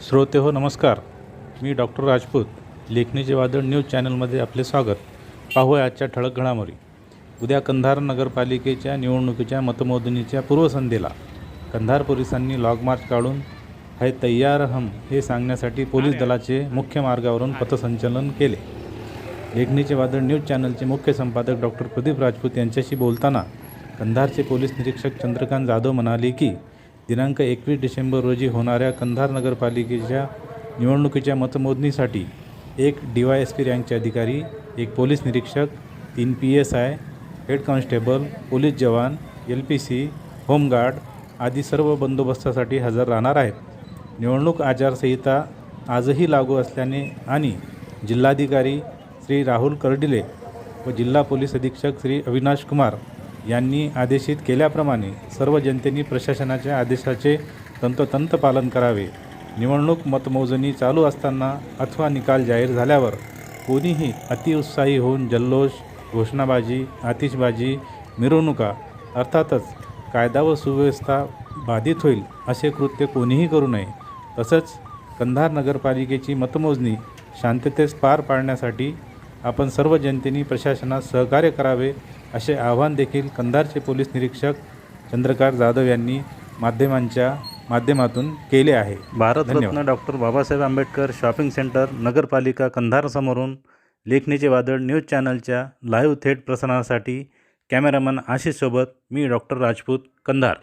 श्रोते हो नमस्कार. मी डॉक्टर राजपूत. लेखणीचे वादळ न्यूज चॅनलमध्ये आपले स्वागत. पाहूया आजच्या ठळक घडामोडी. उद्या कंधार नगरपालिकेच्या निवडणुकीच्या मतमोजणीच्या पूर्वसंध्येला कंधार पोलिसांनी लॉग मार्च काढून है तैयार हम हे सांगण्यासाठी पोलीस दलाचे मुख्य मार्गावरून पथसंचलन केले. लेखणीचे वादळ न्यूज चॅनलचे मुख्य संपादक डॉक्टर प्रदीप राजपूत यांच्याशी बोलताना कंधारचे पोलीस निरीक्षक चंद्रकांत जाधव म्हणाले की दिनांक एकवीस डिसेंबर रोजी होणाऱ्या कंधार नगरपालिकेच्या निवडणुकीच्या मतमोजणीसाठी एक डी वाय एस पी रँकचे अधिकारी एक पोलीस निरीक्षक तीन P S I head constable police जवान L P C home guard आदी सर्व बंदोबस्तासाठी हजर राहणार आहेत. निवडणूक आचारसंहिता आजही लागू असल्याने आणि जिल्हाधिकारी श्री राहुल कर्डिले व जिल्हा पोलीस अधीक्षक श्री अविनाश कुमार यांनी आदेशित केल्याप्रमाणे सर्व जनतेने प्रशासनाच्या आदेशाचे तंतोतंत पालन करावे. निवडणूक मतमोजणी चालू असताना अथवा निकाल जाहीर झाल्यावर कोणीही अतिउत्साही होऊन जल्लोष घोषणाबाजी आतिषबाजी मिरवणुका अर्थातच कायदा व सुव्यवस्था बाधित होईल असे कृत्य कोणीही करू नये. तसंच कंधार नगरपालिकेची मतमोजणी शांततेस पार पाडण्यासाठी आपण सर्व जनतेने प्रशासनास सहकार्य करावे असे आवाहन देखील कंधारचे पोलीस निरीक्षक चंद्रकांत जाधव यांनी माध्यमांच्या माध्यमातून केले आहे. Bharat Ratna doctor Babasaheb Ambedkar shopping centre नगरपालिका कंधारसमोरून लेखणीचे वादळ न्यूज चॅनलच्या लाईव्ह थेट प्रसारणासाठी कॅमेरामन आशिषसोबत मी डॉक्टर राजपूत कंधार.